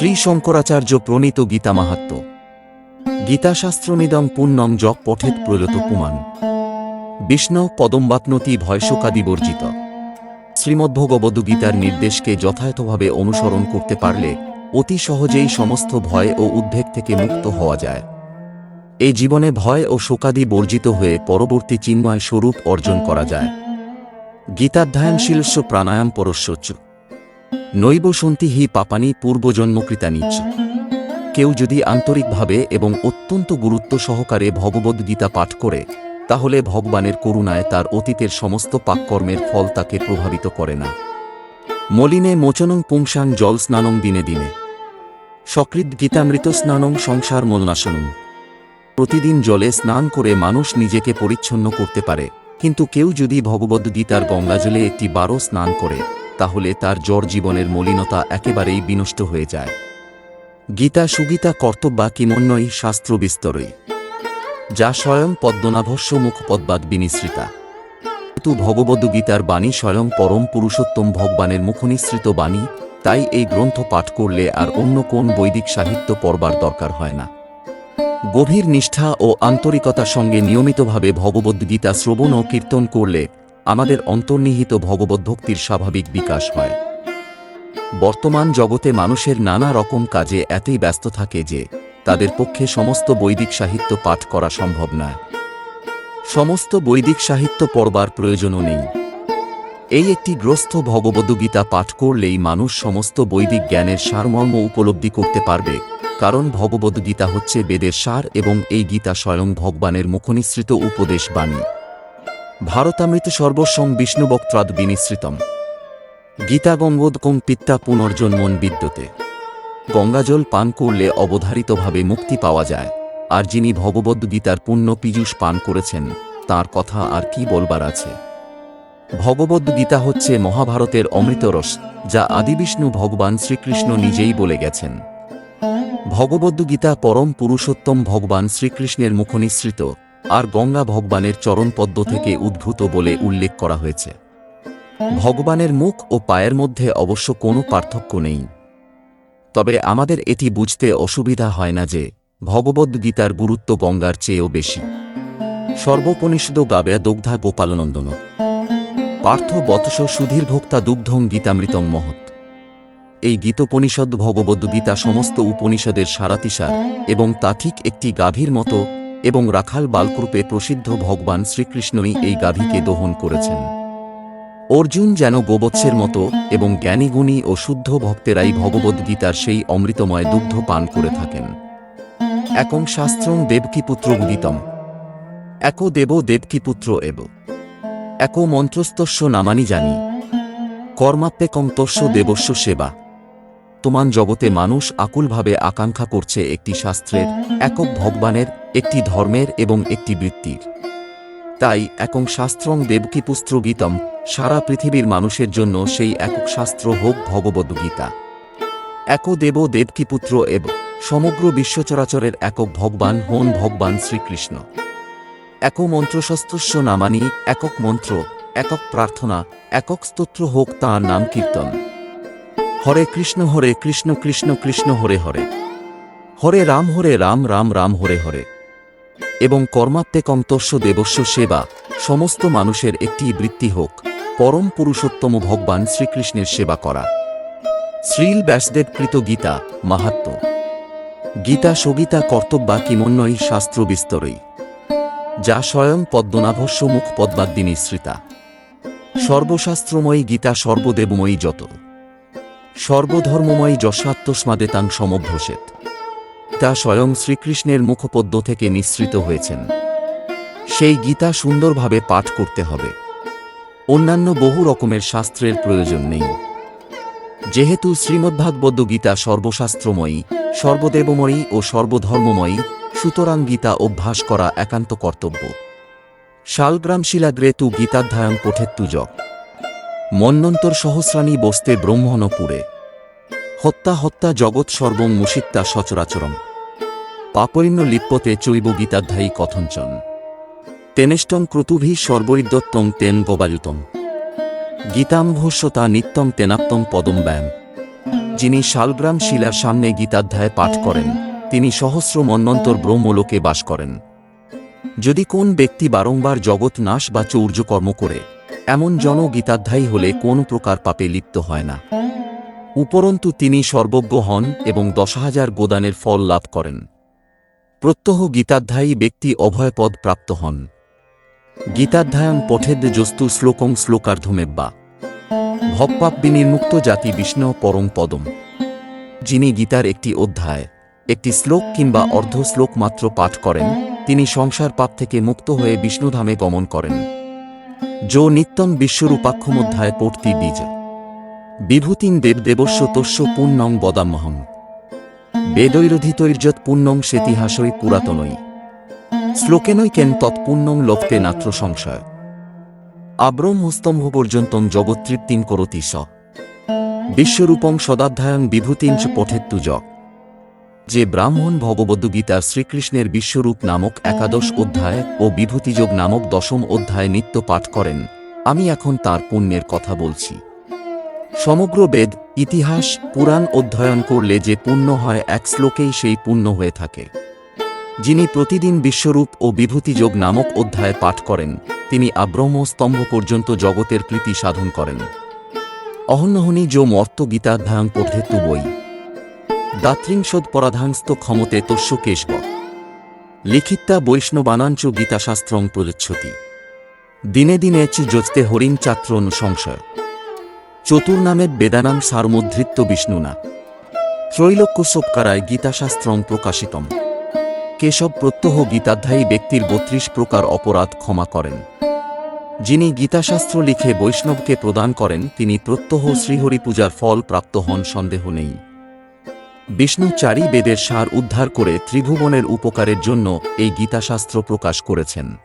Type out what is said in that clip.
শ্রী শঙ্করাচার্য প্রণীত গীতা মাহাত্ম। গীতাশাস্ত্রমিদং পুণ্যং যক পঠেত প্রলত পুমান। বিষ্ণু বর্জিত। শ্রীমদ্ভগবদ্ গীতার নির্দেশকে যথাযথভাবে অনুসরণ করতে পারলে অতি সহজেই সমস্ত ভয় ও উদ্বেগ থেকে মুক্ত হওয়া যায়। এই জীবনে ভয় ও শোকাদি বর্জিত হয়ে পরবর্তী চিন্ময় স্বরূপ অর্জন করা যায়। গীতাধ্যায়নশীলস্য প্রাণায়াম পরস্যচ্চ নৈব সন্তি হি পাপানি পূর্বজন্মকৃতানিচ। কেউ যদি আন্তরিকভাবে এবং অত্যন্ত গুরুত্ব সহকারে ভগবদ্গীতা পাঠ করে, তাহলে ভগবানের করুণায় তার অতীতের সমস্ত পাককর্মের ফল তাকে প্রভাবিত করে না। মলিনে মোচনং পুংসাং জল স্নানং দিনে দিনে। সকৃত গীতামৃত স্নানং সংসার মলনাশনং। প্রতিদিন জলে স্নান করে মানুষ নিজেকে পরিচ্ছন্ন করতে পারে, কিন্তু কেউ যদি ভগবদ্গীতার গঙ্গাজলে একটি বারো স্নান করে তাহলে তার জ্বর জীবনের মলিনতা একেবারেই বিনষ্ট হয়ে যায়। গীতা সুগীতা কর্তব্যা কিমন্যই শাস্ত্র বিস্তরই। যা স্বয়ং পদ্মনাভস্য মুখ মুখপদ্বাদ বিনিসৃতা। কিন্তু ভগবদ্গীতার বাণী স্বয়ং পরম পুরুষোত্তম ভগবানের মুখনিসৃত বাণী, তাই এই গ্রন্থ পাঠ করলে আর অন্য কোন বৈদিক সাহিত্য পড়বার দরকার হয় না। গভীর নিষ্ঠা ও আন্তরিকতার সঙ্গে নিয়মিতভাবে ভগবদ্গীতা শ্রবণ ও কীর্তন করলে আমাদের অন্তর্নিহিত ভগবদ্ভক্তির স্বাভাবিক বিকাশ হয়। বর্তমান জগতে মানুষের নানা রকম কাজে এতই ব্যস্ত থাকে যে তাদের পক্ষে সমস্ত বৈদিক সাহিত্য পাঠ করা সম্ভব নয় সমস্ত বৈদিক সাহিত্য পড়বার প্রয়োজনও নেই। এই একটি গ্রস্থ ভগবদ্গীতা পাঠ করলেই মানুষ সমস্ত বৈদিক জ্ঞানের সারমর্ম উপলব্ধি করতে পারবে, কারণ ভগবদ্গীতা হচ্ছে বেদের সার এবং এই গীতা স্বয়ং ভগবানের মুখনিসৃত উপদেশ বাণী। ভারতামৃত সর্বস্বং বিষ্ণুবক্ত্রাদ বিনিসৃতম। গীতা গঙ্গোদকং পিত্তা পুনর্জন্মন বিদ্যতে। গঙ্গাজল পান করলে অবধারিতভাবে মুক্তি পাওয়া যায়। আর যিনি ভগবদ্গীতার পুণ্য পীযূষ পান করেছেন, তার কথা আর কি বলবার আছে? ভগবদ্গীতা হচ্ছে মহাভারতের অমৃতরস, যা আদিবিষ্ণু ভগবান শ্রীকৃষ্ণ নিজেই বলে গেছেন। ভগবদ্গীতা পরম পুরুষোত্তম ভগবান শ্রীকৃষ্ণের মুখনিসৃত। আর গঙ্গা ভগবানের চরণপদ্ম থেকে উদ্ভূত বলে উল্লেখ করা হয়েছে। ভগবানের মুখ ও পায়ের মধ্যে অবশ্য কোনো পার্থক্য নেই। তবে আমাদের এটি বুঝতে অসুবিধা হয় না যে ভগবদ্গীতার গুরুত্ব গঙ্গার চেয়েও বেশি। সর্বোপনিষদ গাবে দগ্ধা গোপালনন্দন। পার্থ বৎস সুধীর ভোক্তা দুগ্ধং গীতামৃতং মহৎ। এই গীতোপনিষদ ভগবদ্গীতা সমস্ত উপনিষদের সারাতিসার এবং তা ঠিক একটি গাভীর মতো এবং রাখাল বালকরূপে প্রসিদ্ধ ভগবান শ্রীকৃষ্ণই এই গাভীকে দহন করেছেন। অর্জুন যেন গোবৎসের মতো এবং জ্ঞানীগুণী ও শুদ্ধ ভক্তেরাই ভগবদ্গীতার সেই অমৃতময় দুগ্ধ পান করে থাকেন। একং শাস্ত্রং দেবকীপুত্র গীতম একো দেব দেবকীপুত্র এব। একো মন্ত্রস্তস্য নামানি জানি। কর্মাপ্যেকং তস্য দেবস্য সেবা। তোমান জগতে মানুষ আকুলভাবে আকাঙ্ক্ষা করছে একটি শাস্ত্রের একক ভগবানের একটি ধর্মের এবং একটি বৃত্তির। তাই একং শাস্ত্রং দেবকীপুস্ত্র গীতম, সারা পৃথিবীর মানুষের জন্য সেই একক শাস্ত্র হোক ভগবদ্গীতা এক দেব দেবকীপুত্র এব, সমগ্র বিশ্বচরাচরের একক ভগবান হন ভগবান শ্রীকৃষ্ণ। এক মন্ত্রশস্ত্রস্য নামানি, একক মন্ত্র, একক প্রার্থনা, একক স্তোত্র হোক তাঁর নাম কীর্তন। হরে কৃষ্ণ হরে কৃষ্ণ কৃষ্ণ কৃষ্ণ হরে হরে। হরে রাম হরে রাম রাম রাম হরে হরে। এবং কর্মাত্মে কন্তস্য দেবস্য সেবা, সমস্ত মানুষের একটি বৃত্তি হোক, পরম পুরুষোত্তম ভগবান শ্রীকৃষ্ণের সেবা করা। শ্রীল ব্যাসদেবকৃত গীতা, মাহাত্ম। গীতা সগীতা কর্তব্যা কিমন্যই শাস্ত্র বিস্তরই যা স্বয়ং পদ্মনাভস্য মুখ পদ্মাদ্দিনী শ্রিতা। সর্বশাস্ত্রময়ী গীতা সর্বদেবময়ী যত। সর্বধর্মময়ী যশাত্মস্মাদেতাং সমভ্যসেত তা স্বয়ং শ্রীকৃষ্ণের মুখপদ্য থেকে নিঃসৃত হয়েছেন। সেই গীতা সুন্দরভাবে পাঠ করতে হবে। অন্যান্য বহু রকমের শাস্ত্রের প্রয়োজন নেই। যেহেতু শ্রীমদ্ভাগবদ্য গীতা সর্বশাস্ত্রময়ী, সর্বদেবময়ী ও সর্বধর্মময়ী, সুতরাং গীতা অভ্যাস করা একান্ত কর্তব্য। শালগ্রাম শিলাগ্রে তু গীতাধ্যায়ন পঠেত্তু য মন্নন্তর সহস্রাণী বস্তে ব্রহ্মণপুরে। হত্যা হত্যা জগৎ সর্বং মুষিত্তা সচরাচরম। পাপরিণ্য লিপ্যতে চৈব গীতাধ্যায়ী কথঞ্চন তেনেষ্টং ক্রতুভি সর্বৈদ্যত্তং তেন গবায়ুতম। গীতাম্ভস্যতা নিত্যং তেনাত্তং পদম ব্যায়াম। যিনি শালগ্রাম শিলার সামনে গীতাধ্যায় পাঠ করেন, তিনি সহস্র মন্বন্তর ব্রহ্মলোকে বাস করেন। যদি কোন ব্যক্তি বারংবার জগৎ নাশ বা চৌর্যকর্ম করে, এমন জন গীতাধ্যায়ী হলে কোন প্রকার পাপে লিপ্ত হয় না। উপরন্তু তিনি সর্বজ্ঞ হন এবং দশ হাজার গোদানের ফল লাভ করেন। প্রত্যহ গীতাধ্যায়ী ব্যক্তি অভয়পদ প্রাপ্ত হন। গীতাধ্যায়ন পঠেদ্য জস্তু শ্লোকং শ্লোকার্ধমেব্বা। ভবপাপ বিনির্মুক্ত জাতি বিষ্ণু পরম পদম। যিনি গীতার একটি অধ্যায়, একটি শ্লোক কিংবা অর্ধ শ্লোক মাত্র পাঠ করেন, তিনি সংসার পাপ থেকে মুক্ত হয়ে বিষ্ণুধামে গমন করেন। যো নিত্যং বিশ্বরূপাক্ষমধ্যায় পড়তি বীজ। বিভূতিং দেবদেবস্য তস্য পুণ্যং বদামহং। বেদৈরধিতৈর্যৎ পুণ্যং সেতিহাসই পুরাতনই শ্লোকেনৈ কেন তৎপুণ্যং লভতে নাত্র সংশয়। আব্রহ্মস্তম্ভ পর্যন্তং জগত্তৃপ্তিং করতি স। বিশ্বরূপং সদাধ্যায়ং বিভূতিঞ্চ পঠেত্তু যক যে ব্রাহ্মণ ভগবদ্গীতার শ্রীকৃষ্ণের বিশ্বরূপ নামক একাদশ অধ্যায় ও বিভূতিযোগ নামক দশম অধ্যায় নিত্য পাঠ করেন, আমি এখন তার পুণ্যের কথা বলছি। সমগ্র বেদ, ইতিহাস, পুরাণ অধ্যয়ন করলে যে পুণ্য হয় এক শ্লোকেই সেই পুণ্য হয়ে থাকে। যিনি প্রতিদিন বিশ্বরূপ ও বিভূতিযোগ নামক অধ্যায় পাঠ করেন, তিনি আব্রহ্ম স্তম্ভ পর্যন্ত জগতের প্রীতি সাধন করেন। অহন্যহনি যো মর্ত গীতাধ্যায়ং পঠেতু বই দাত্রিংশদ পরাধাংস্ত ক্ষমতে তস্য কেশব। লিখিতা বৈষ্ণবানাঞ্চ গীতাশাস্ত্রং প্রযচ্ছতি। দিনে দিনে চ যজতে হরিং চাত্র সংশয়। চতুর্নামের বেদানাং সারমুদ্ধৃত্ত বিষ্ণুনা। ত্রৈলোক্যসোপকারায় গীতাশাস্ত্রং প্রকাশিতম। কেশব প্রত্যহ গীতাধ্যায়ী ব্যক্তির বত্রিশ প্রকার অপরাধ ক্ষমা করেন। যিনি গীতাশাস্ত্র লিখে বৈষ্ণবকে প্রদান করেন, তিনি প্রত্যহ শ্রীহরি পূজার ফল প্রাপ্ত হন, সন্দেহ নেই। বিষ্ণু চারি বেদের সার উদ্ধার করে ত্রিভুবনের উপকারের জন্য এই গীতাশাস্ত্র প্রকাশ করেছেন।